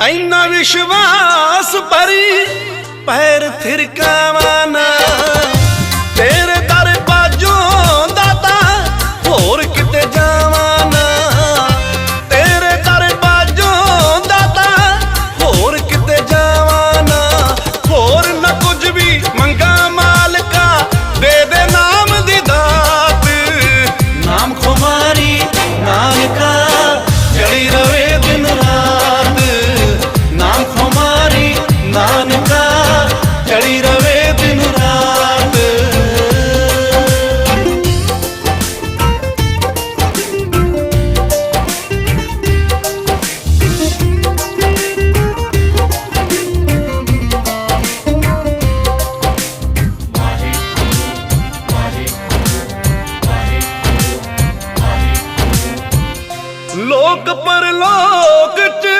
ਐਨਾ ਵਿਸ਼ਵਾਸ ਭਰੀ ਪੈਰ ਥਿਰਕਾਵਾਂ ਲੋਕ ਪਰਲੋਕ ਚ